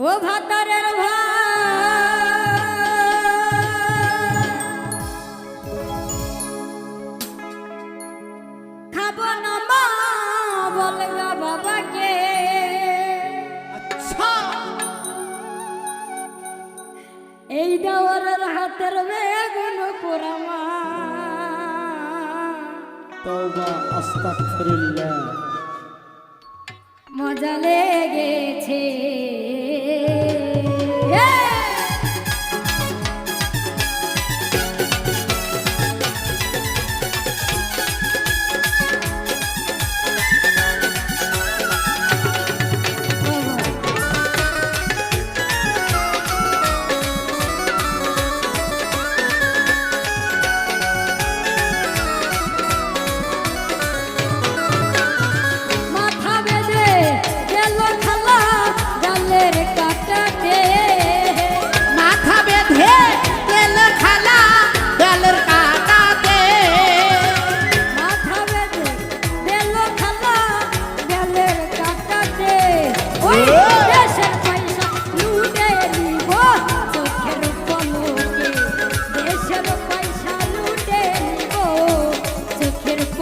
ও ভাতারের খাব না মা বলগা বাবাকে। আচ্ছা। এই দাওয়ারের হাতের বেগুন পোড়ামা। তওবা আস্তাগফিরুল্লাহ। মজা লেগেছে।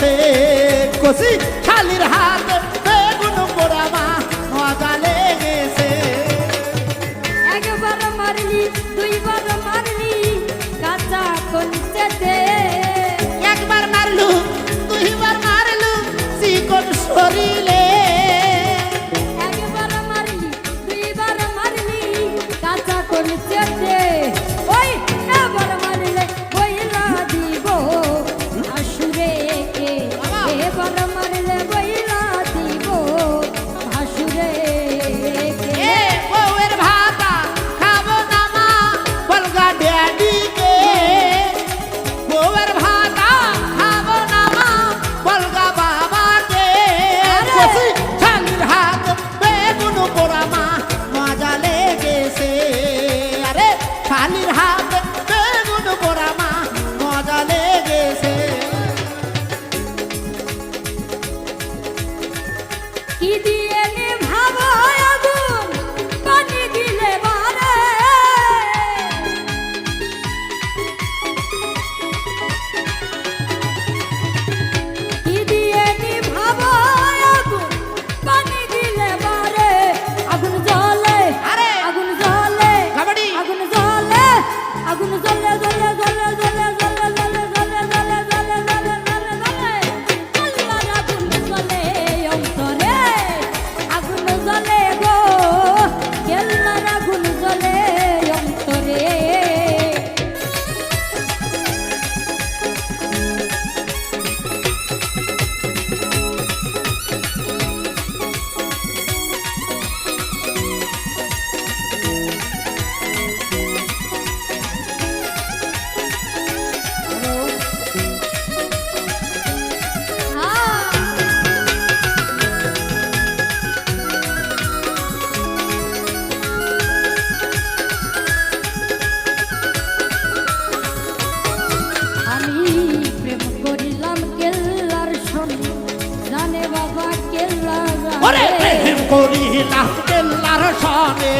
গেছে কষি খালির হাতে করি লাহ বেল্লার সনে।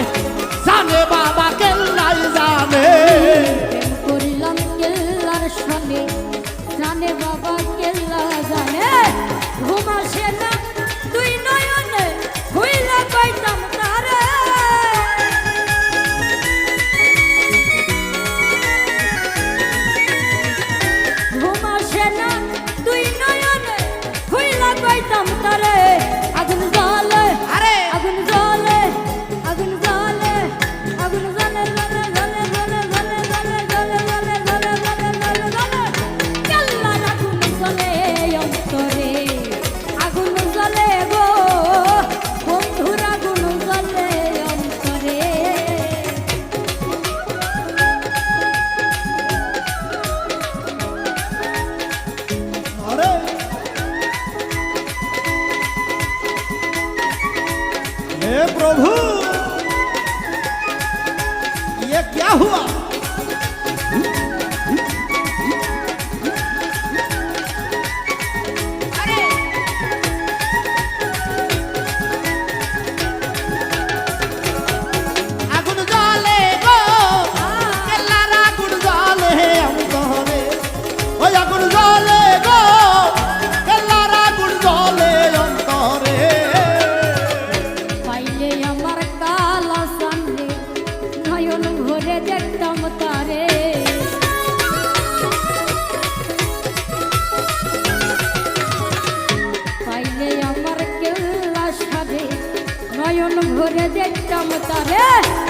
रमता है।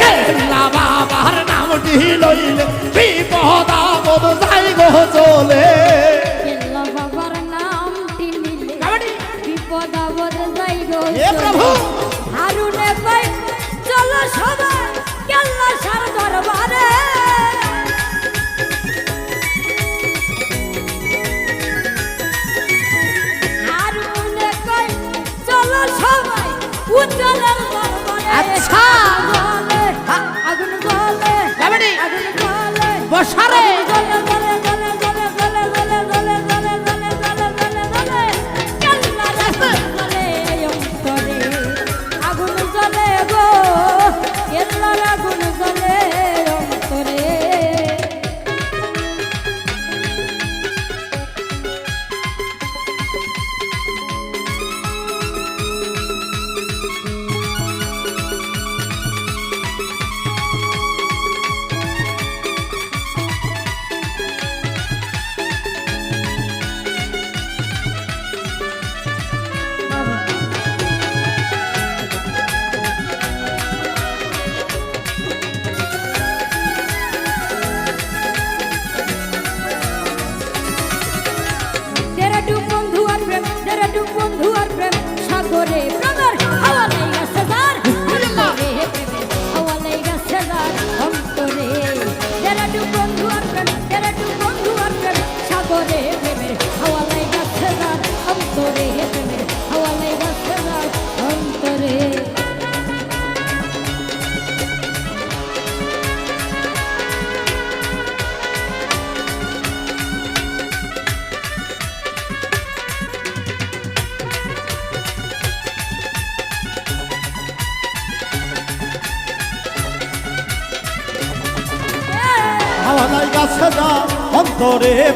রে না বাবার নামটি লইলে? বিপদ আপদ যাই গো চলে। প্রভু। হারুনে ভাই চলো সবাই কেল্লা সার দরবারে। হারুনে কই চলো সবাই উজ্জ্বল দরবারে। আচ্ছা। বসারে।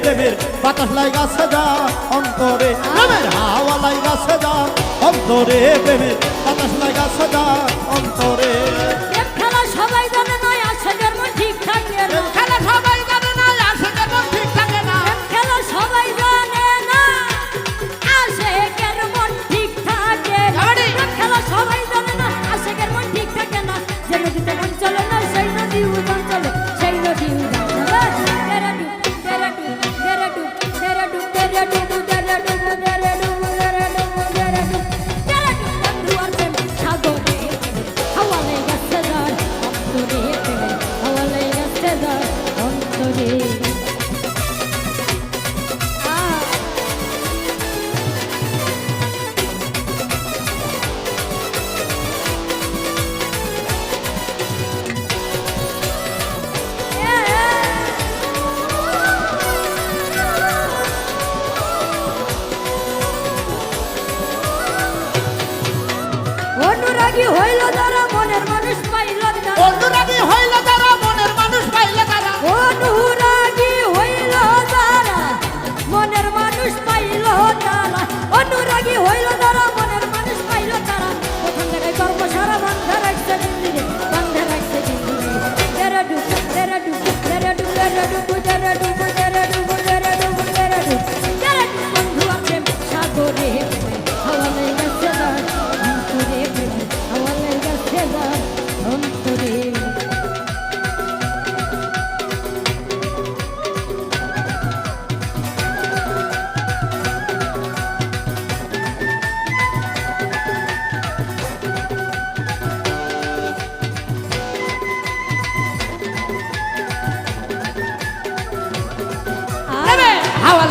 প্রেমের বাতাস লাইগা সাজা অন্তরে প্রেমের হাওয়া লাইগা সাজা অন্তরে প্রেমের বাতাস লাইগা সাজা অন্তরে।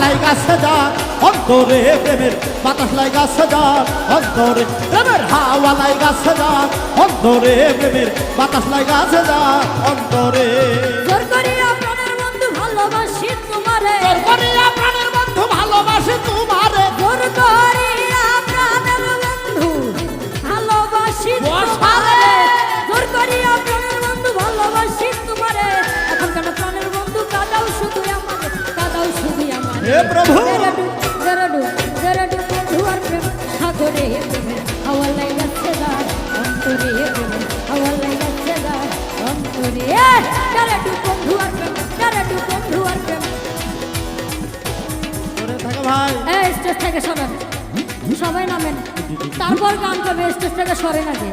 লাইগাছে সাজা অন্তরে প্রেমের বাতাস লাইগাছে সাজা অন্তরে প্রেমের হাওয়া লাইগা সাজা অন্তরে প্রেমের বাতাস লাইগাছে সাজা অন্তরে। জোর করিয়া প্রাণের বন্ধু ভালোবাসি তোমারে। তোর করিয়া প্রাণের বন্ধু ভালোবাসে তোমারে। জোর করিয়া হে প্রভু। জেরাডু জেরাডু জেরাডু বন্ধু আর প্রেম। সাগরে প্রেমের হাওয়া লাইগাছে দার অন্তরে প্রেমের হাওয়া লাইগাছে দার অন্তরে জেরাডু বন্ধু আর প্রেম জেরাডু বন্ধু আর প্রেম থাকে ভাই। এই স্টেজ থেকে সরেন। সবাই নামেন। তারপর গান করবে স্টেজ থেকে সরেন আগে।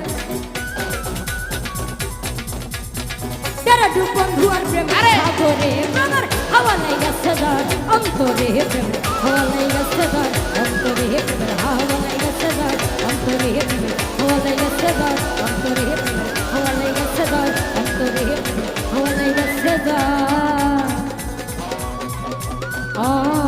যারা দু বন্ধু আর! প্রেম সাগরে প্রেমের হাওয়া লাই গেছে দর অন্তরে প্রেম হাওয়া লাই গেছে দর অন্তরে প্রেম হাওয়া লাই গেছে দর অন্তরে প্রেম হাওয়া লাই গেছে দর অন্তরে প্রেম হাওয়া লাই গেছে দর অন্তরে প্রেম হাওয়া লাই গেছে দর Oh